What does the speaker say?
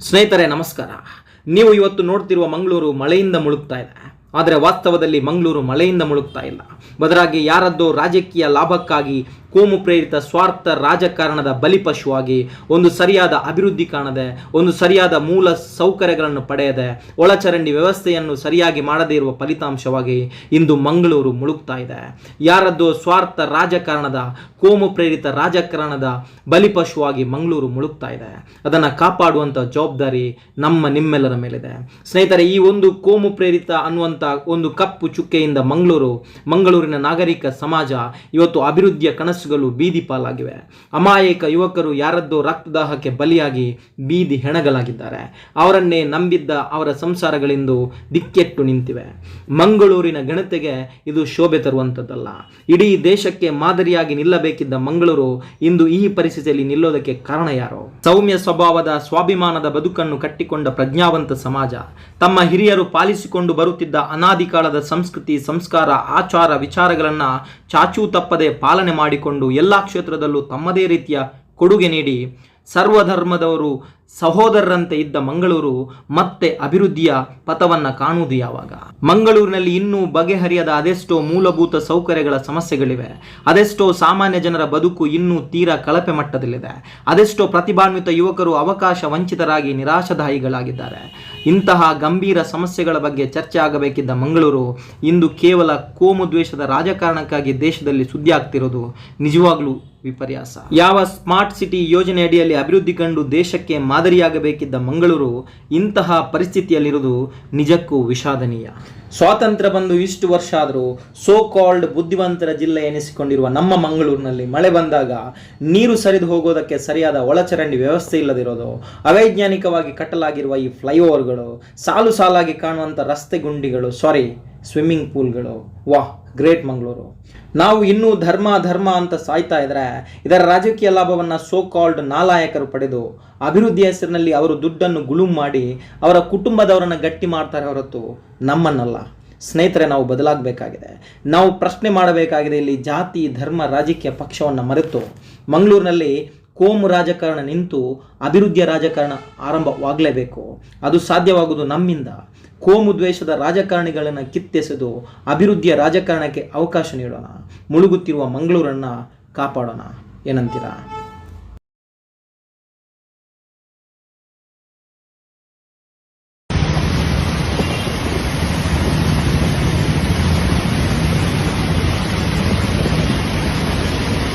ಸ್ನೇಹಿತರೆ, ನಮಸ್ಕಾರ. ನೀವು ಇವತ್ತು ನೋಡ್ತಿರುವ ಮಂಗಳೂರು ಮಳೆಯಿಂದ ಮುಳುಗ್ತಾ ಇದೆ. ಆದರೆ ವಾಸ್ತವದಲ್ಲಿ ಮಂಗಳೂರು ಮಳೆಯಿಂದ ಮುಳುಗ್ತಾ ಇಲ್ಲ. ಬದಲಾಗಿ ಯಾರದ್ದೋ ರಾಜಕೀಯ ಲಾಭಕ್ಕಾಗಿ ಕೋಮು ಪ್ರೇರಿತ ಸ್ವಾರ್ಥ ರಾಜಕಾರಣದ ಬಲಿಪಶುವಾಗಿ ಒಂದು ಸರಿಯಾದ ಅಭಿವೃದ್ಧಿ ಕಾಣದೆ, ಒಂದು ಸರಿಯಾದ ಮೂಲ ಸೌಕರ್ಯಗಳನ್ನು ಪಡೆಯದೆ, ಒಳಚರಂಡಿ ವ್ಯವಸ್ಥೆಯನ್ನು ಸರಿಯಾಗಿ ಮಾಡದೇ ಇರುವ ಫಲಿತಾಂಶವಾಗಿ ಇಂದು ಮಂಗಳೂರು ಮುಳುಗ್ತಾ ಇದೆ. ಯಾರದ್ದು ಸ್ವಾರ್ಥ ರಾಜಕಾರಣದ, ಕೋಮು ಪ್ರೇರಿತ ರಾಜಕಾರಣದ ಬಲಿಪಶುವಾಗಿ ಮಂಗಳೂರು ಮುಳುಗ್ತಾ ಇದೆ. ಅದನ್ನು ಕಾಪಾಡುವಂಥ ಜವಾಬ್ದಾರಿ ನಮ್ಮ ನಿಮ್ಮೆಲ್ಲರ ಮೇಲಿದೆ. ಸ್ನೇಹಿತರೆ, ಈ ಒಂದು ಕೋಮು ಪ್ರೇರಿತ ಅನ್ನುವಂಥ ಒಂದು ಕಪ್ಪು ಚುಕ್ಕೆಯಿಂದ ಮಂಗಳೂರು, ಮಂಗಳೂರಿನ ನಾಗರಿಕ ಸಮಾಜ ಇವತ್ತು ಅಭಿವೃದ್ಧಿಯ ಕನಸುಗಳು ಬೀದಿ ಪಾಲಾಗಿವೆ. ಅಮಾಯಕ ಯುವಕರು ಯಾರದ್ದೋ ರಕ್ತದಾಹಕ್ಕೆ ಬಲಿಯಾಗಿ ಬೀದಿ ಹೆಣಗಲಾಗಿದ್ದಾರೆ ಅವರನ್ನೇ ನಂಬಿದ್ದ ಅವರ ಸಂಸಾರಗಳಿಂದು ದಿಕ್ಕೆಟ್ಟು ನಿಂತಿವೆ. ಮಂಗಳೂರಿನ ಘನತೆಗೆ ಇದು ಶೋಭೆ ತರುವಂಥದ್ದಲ್ಲ. ಇಡೀ ದೇಶಕ್ಕೆ ಮಾದರಿಯಾಗಿ ನಿಲ್ಲಬೇಕಿದ್ದ ಮಂಗಳೂರು ಇಂದು ಈ ಪರಿಸ್ಥಿತಿಯಲ್ಲಿ ನಿಲ್ಲೋದಕ್ಕೆ ಕಾರಣ ಯಾರು? ಸೌಮ್ಯ ಸ್ವಭಾವದ ಸ್ವಾಭಿಮಾನದ ಬದುಕನ್ನು ಕಟ್ಟಿಕೊಂಡ ಪ್ರಜ್ಞಾವಂತ ಸಮಾಜ, ತಮ್ಮ ಹಿರಿಯರು ಪಾಲಿಸಿಕೊಂಡು ಬರುತ್ತಿದ್ದ ಅನಾದಿ ಸಂಸ್ಕೃತಿ, ಸಂಸ್ಕಾರ, ಆಚಾರ, ವಿಚಾರಗಳನ್ನ ಚಾಚೂ ತಪ್ಪದೆ ಪಾಲನೆ ಮಾಡಿಕೊಂಡು ಎಲ್ಲ ಕ್ಷೇತ್ರದಲ್ಲೂ ತಮ್ಮದೇ ರೀತಿಯ ಕೊಡುಗೆ ನೀಡಿ ಸರ್ವಧರ್ಮದವರು ಸಹೋದರರಂತೆ ಇದ್ದ ಮಂಗಳೂರು ಮತ್ತೆ ಅಭಿವೃದ್ಧಿಯ ಪಥವನ್ನ ಕಾಣುವುದು ಯಾವಾಗ? ಮಂಗಳೂರಿನಲ್ಲಿ ಇನ್ನೂ ಬಗೆಹರಿಯದ ಅದೆಷ್ಟೋ ಮೂಲಭೂತ ಸೌಕರ್ಯಗಳ ಸಮಸ್ಯೆಗಳಿವೆ. ಅದೆಷ್ಟೋ ಸಾಮಾನ್ಯ ಜನರ ಬದುಕು ಇನ್ನೂ ತೀರಾ ಕಳಪೆ ಮಟ್ಟದಲ್ಲಿದೆ. ಅದೆಷ್ಟೋ ಪ್ರತಿಭಾನ್ವಿತ ಯುವಕರು ಅವಕಾಶ ವಂಚಿತರಾಗಿ ನಿರಾಶದಾಯಿಗಳಾಗಿದ್ದಾರೆ. ಇಂತಹ ಗಂಭೀರ ಸಮಸ್ಯೆಗಳ ಬಗ್ಗೆ ಚರ್ಚೆ ಆಗಬೇಕಿದ್ದ ಮಂಗಳೂರು ಇಂದು ಕೇವಲ ಕೋಮು ದ್ವೇಷದ ರಾಜಕಾರಣಕ್ಕಾಗಿ ದೇಶದಲ್ಲಿ ಸುದ್ದಿ ಆಗ್ತಿರೋದು ನಿಜವಾಗ್ಲೂ ವಿಪರ್ಯಾಸ. ಯಾವ ಸ್ಮಾರ್ಟ್ ಸಿಟಿ ಯೋಜನೆ ಅಡಿಯಲ್ಲಿ ಅಭಿವೃದ್ಧಿ ಕಂಡು ದೇಶಕ್ಕೆ ಮಾದರಿಯಾಗಬೇಕಿದ್ದ ಮಂಗಳೂರು ಇಂತಹ ಪರಿಸ್ಥಿತಿಯಲ್ಲಿರುವುದು ನಿಜಕ್ಕೂ ವಿಷಾದನೀಯ. ಸ್ವಾತಂತ್ರ್ಯ ಬಂದು ಇಷ್ಟು ವರ್ಷ ಆದರೂ ಸೋ ಕಾಲ್ಡ್ ಬುದ್ಧಿವಂತರ ಜಿಲ್ಲೆ ಎನಿಸಿಕೊಂಡಿರುವ ನಮ್ಮ ಮಂಗಳೂರಿನಲ್ಲಿ ಮಳೆ ಬಂದಾಗ ನೀರು ಸರಿದು ಹೋಗೋದಕ್ಕೆ ಸರಿಯಾದ ಒಳಚರಂಡಿ ವ್ಯವಸ್ಥೆ ಇಲ್ಲದಿರೋದು, ಅವೈಜ್ಞಾನಿಕವಾಗಿ ಕಟ್ಟಲಾಗಿರುವ ಈ ಫ್ಲೈಓವರ್ಗಳು ಸಾಲು ಸಾಲಾಗಿ ಕಾಣುವಂಥ ರಸ್ತೆ ಗುಂಡಿಗಳು ಸಾರಿ ಸ್ವಿಮ್ಮಿಂಗ್ ಪೂಲ್ಗಳು ವಾಹ್. ಗ್ರೇಟ್ ಮಂಗಳೂರು ನಾವು ಇನ್ನೂ ಧರ್ಮ ಧರ್ಮ ಅಂತ ಸಾಯ್ತಾ ಇದ್ರೆ ಇದರ ರಾಜಕೀಯ ಲಾಭವನ್ನು ಸೋ ಕಾಲ್ಡ್ ನಾಲಾಯಕರು ಪಡೆದು ಅಭಿವೃದ್ಧಿ ಹೆಸರಿನಲ್ಲಿ ಅವರು ದುಡ್ಡನ್ನು ಗುಳುಂ ಮಾಡಿ ಅವರ ಕುಟುಂಬದವರನ್ನು ಗಟ್ಟಿ ಮಾಡ್ತಾರೆ ಹೊರತು ನಮ್ಮನ್ನಲ್ಲ. ಸ್ನೇಹಿತರೆ, ನಾವು ಬದಲಾಗಬೇಕಾಗಿದೆ. ನಾವು ಪ್ರಶ್ನೆ ಮಾಡಬೇಕಾಗಿದೆ ಇಲ್ಲಿ ಜಾತಿ, ಧರ್ಮ, ರಾಜಕೀಯ ಪಕ್ಷವನ್ನು ಮರೆತು ಮಂಗಳೂರಿನಲ್ಲಿ ಕೋಮು ರಾಜಕಾರಣ ನಿಂತು ಅಭಿವೃದ್ಧಿಯ ರಾಜಕಾರಣ ಆರಂಭವಾಗಲೇಬೇಕು. ಅದು ಸಾಧ್ಯವಾಗುವುದು ನಮ್ಮಿಂದ. ಕೋಮು ದ್ವೇಷದ ರಾಜಕಾರಣಿಗಳನ್ನು ಕಿತ್ತೆಸೆದು ಅಭಿವೃದ್ಧಿಯ ರಾಜಕಾರಣಕ್ಕೆ ಅವಕಾಶ ನೀಡೋಣ. ಮುಳುಗುತ್ತಿರುವ ಮಂಗಳೂರನ್ನು ಕಾಪಾಡೋಣ. ಏನಂತೀರಾ?